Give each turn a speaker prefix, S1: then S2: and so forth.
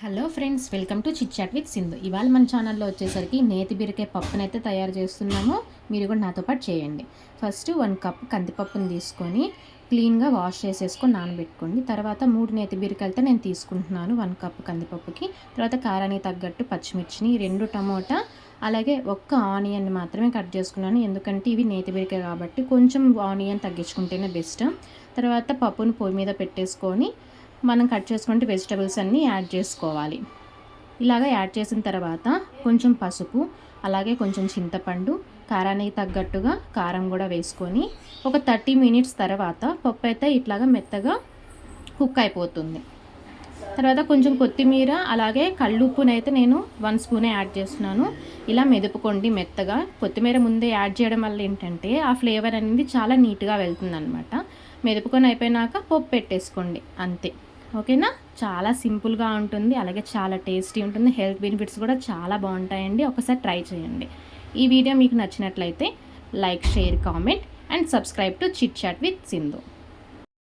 S1: Hello friends welcome to chit with Sindhu. ఇవాళ మన ఛానల్లో వచ్చేసరికి నేతి బీరకాయ పప్పునైతే తయారు చేస్తున్నాము. మీరు కూడా నాతో పాటు చేయండి. ఫస్ట్ వన్ కప్ కందిపప్పుని తీసుకొని క్లీన్గా వాష్ చేసేసుకొని నానబెట్టుకోండి. తర్వాత మూడు నేతి బీరకాయలతో నేను తీసుకుంటున్నాను వన్ కప్ కందిపప్పుకి. తర్వాత కారానికి తగ్గట్టు పచ్చిమిర్చిని రెండు టమోటా అలాగే ఒక్క ఆనియన్ మాత్రమే కట్ చేసుకున్నాను. ఎందుకంటే ఇవి నేతి బీరకాయ కాబట్టి కొంచెం ఆనియన్ తగ్గించుకుంటేనే బెస్ట్. తర్వాత పప్పును పొయ్యి మీద పెట్టేసుకొని మనం కట్ చేసుకుంటే వెజిటబుల్స్ అన్నీ యాడ్ చేసుకోవాలి. ఇలాగ యాడ్ చేసిన తర్వాత కొంచెం పసుపు అలాగే కొంచెం చింతపండు కారానికి తగ్గట్టుగా కారం కూడా వేసుకొని ఒక థర్టీ మినిట్స్ తర్వాత పప్పు అయితే ఇట్లాగా మెత్తగా కుక్ అయిపోతుంది. తర్వాత కొంచెం కొత్తిమీర అలాగే కళ్ళుప్పునైతే నేను వన్ స్పూనే యాడ్ చేస్తున్నాను. ఇలా మెదుపుకోండి మెత్తగా. కొత్తిమీర ముందే యాడ్ చేయడం వల్ల ఏంటంటే ఆ ఫ్లేవర్ అనేది చాలా నీట్గా వెళ్తుంది అనమాట మెదుపుకొని అయిపోయినాక పప్పు పెట్టేసుకోండి అంతే. ఓకేనా? చాలా సింపుల్గా ఉంటుంది అలాగే చాలా టేస్టీ ఉంటుంది హెల్త్ బెనిఫిట్స్ కూడా చాలా బాగుంటాయండి. ఒకసారి ట్రై చేయండి. ఈ వీడియో మీకు నచ్చినట్లయితే like share comment and subscribe to chit chat with Sindhu.